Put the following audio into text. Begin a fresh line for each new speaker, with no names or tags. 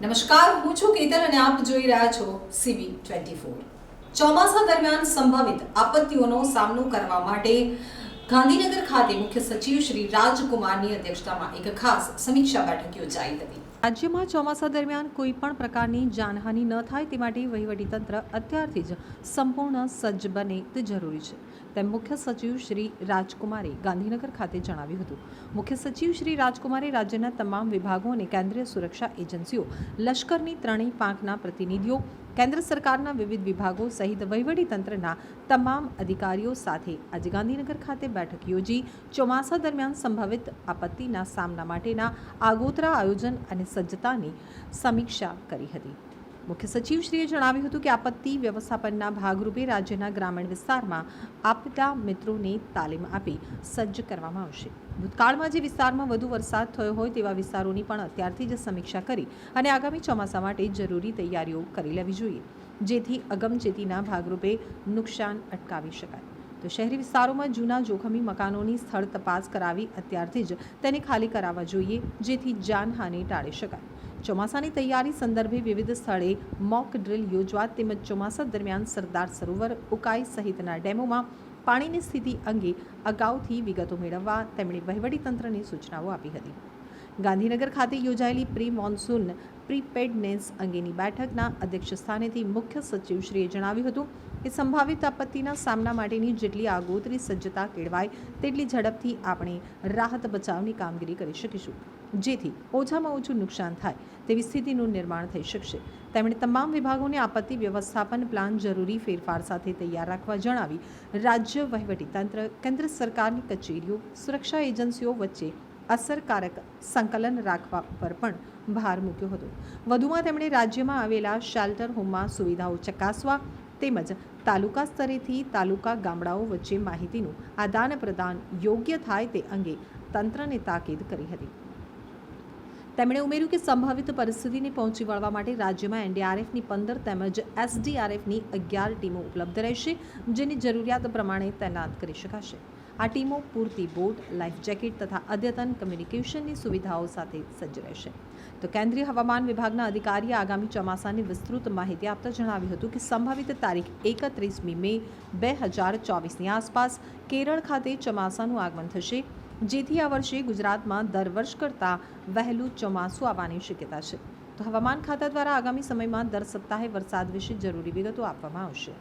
નમસ્કાર, હું છું કેતન અને આપ જોઈ રહ્યા છો સીબી ટ્વેન્ટી ફોર ચોમાસા દરમિયાન સંભવિત આપત્તિઓનો સામનો કરવા માટે ગાંધીનગર ખાતે મુખ્ય સચિવ શ્રી રાજકુમારની અધ્યક્ષતામાં એક ખાસ સમીક્ષા બેઠક યોજાઈ હતી. રાજ્યમાં ચોમાસા દરમિયાન કોઈ પણ પ્રકારની જાનહાનિ ન થાય તે માટે વહીવટીતંત્ર અત્યારથી જ સંપૂર્ણ સજ્જ બને તે જરૂરી છે. તેમ મુખ્ય સચિવ શ્રી રાજકુમારે ગાંધીનગર ખાતે જણાવ્યું હતું. મુખ્ય સચિવ શ્રી રાજકુમારે રાજ્યના તમામ વિભાગો અને કેન્દ્રીય સુરક્ષા એજન્સીઓ લશ્કરની ત્રણેય પાંખના પ્રતિનિધિઓ કેન્દ્ર સરકારના વિવિધ વિભાગો સહિત વહીવટીતંત્રના તમામ અધિકારીઓ સાથે આજે ગાંધીનગર ખાતે બેઠક યોજી ચોમાસા દરમિયાન સંભવિત આપત્તિના સામના માટેના આગોતરા આયોજન અને સજ્જતાની સમીક્ષા કરી હતી. મુખ્ય સચિવશ્રીએ જણાવ્યું હતું કે આપત્તિ વ્યવસ્થાપનના ભાગરૂપે રાજ્યના ગ્રામીણ વિસ્તારમાં આપદા મિત્રોને તાલીમ આપી સજ્જ કરવામાં આવશે. ભૂતકાળમાં જે વિસ્તારમાં વધુ વરસાદ થયો હોય તેવા વિસ્તારોની પણ અત્યારથી જ સમીક્ષા કરી અને આગામી ચોમાસા માટે જરૂરી તૈયારીઓ કરી લેવી જોઈએ. જેથી અગમચેતીના ભાગરૂપે નુકસાન અટકાવી શકાય. તો શહેરી વિસ્તારોમાં જૂના જોખમી મકાનોની સ્થળ તપાસ કરાવી અત્યારથી જ તેને ખાલી કરાવવા જોઈએ, જેથી જાનહાનિ ટાળી શકાય. ચોમાસાની તૈયારી સંદર્ભે વિવિધ સ્થળે મોક ડ્રિલ યોજવા તેમજ ચોમાસા દરમિયાન સરદાર સરોવર ઉકાઈ સહિતના ડેમોમાં પાણીની સ્થિતિ અંગે અગાઉથી વિગતો મેળવવા તેમણે વહીવટીતંત્રને સૂચનાઓ આપી હતી. ગાંધીનગર ખાતે યોજાયેલી પ્રી મોન્સૂન પ્રીપેડનેસ અંગેની બેઠકના અધ્યક્ષસ્થાનેથી મુખ્ય સચિવશ્રીએ જણાવ્યું હતું કે સંભવિત આપત્તિના સામના માટેની જેટલી આગોતરી સજ્જતા કેળવાય, તેટલી ઝડપથી આપણે રાહત બચાવની કામગીરી કરી શકીશું. જેથી ઓછામાં ઓછું નુકસાન થાય તેવી સ્થિતિનું નિર્માણ થઈ શકશે. તેમણે તમામ વિભાગોને આપત્તિ વ્યવસ્થાપન પ્લાન જરૂરી ફેરફાર સાથે તૈયાર રાખવા જણાવી, રાજ્ય વહીવટીતંત્ર, કેન્દ્ર સરકારની કચેરીઓ, સુરક્ષા એજન્સીઓ વચ્ચે અસરકારક સંકલન રાખવા પર પણ ભાર મૂક્યો હતો. વધુમાં તેમણે રાજ્યમાં આવેલા શેલ્ટર હોમમાં સુવિધાઓ ચકાસવા તેમજ તાલુકા સ્તરેથી તાલુકા ગામડાઓ વચ્ચે માહિતીનું આદાન પ્રદાન યોગ્ય થાય તે અંગે તંત્રને તાકીદ કરી હતી. તેમણે ઉમેર્યું કે સંભવિત પરિસ્થિતિને પહોંચી વળવા માટે રાજ્યમાં એનડીઆરએફની પંદર તેમજ એસડીઆરએફની અગિયાર ટીમો ઉપલબ્ધ રહેશે, જેની જરૂરિયાત પ્રમાણે તૈનાત કરી શકાશે. આ ટીમો પૂરતી બોટ, લાઈફ જેકેટ તથા અદ્યતન કમ્યુનિકેશનની સુવિધાઓ સાથે સજ્જ રહેશે. તો કેન્દ્રીય હવામાન વિભાગના અધિકારીએ આગામી ચોમાસાની વિસ્તૃત માહિતી આપતા જણાવ્યું હતું કે સંભવિત તારીખ એકત્રીસમી મે બે હજાર ચોવીસની આસપાસ કેરળ ખાતે ચોમાસાનું આગમન થશે, જેથી આ વર્ષે ગુજરાતમાં દર વર્ષ કરતાં વહેલું ચોમાસું આવવાની શક્યતા છે. તો હવામાન ખાતા દ્વારા આગામી સમયમાં દર સપ્તાહે વરસાદ વિશે જરૂરી વિગતો આપવામાં આવશે.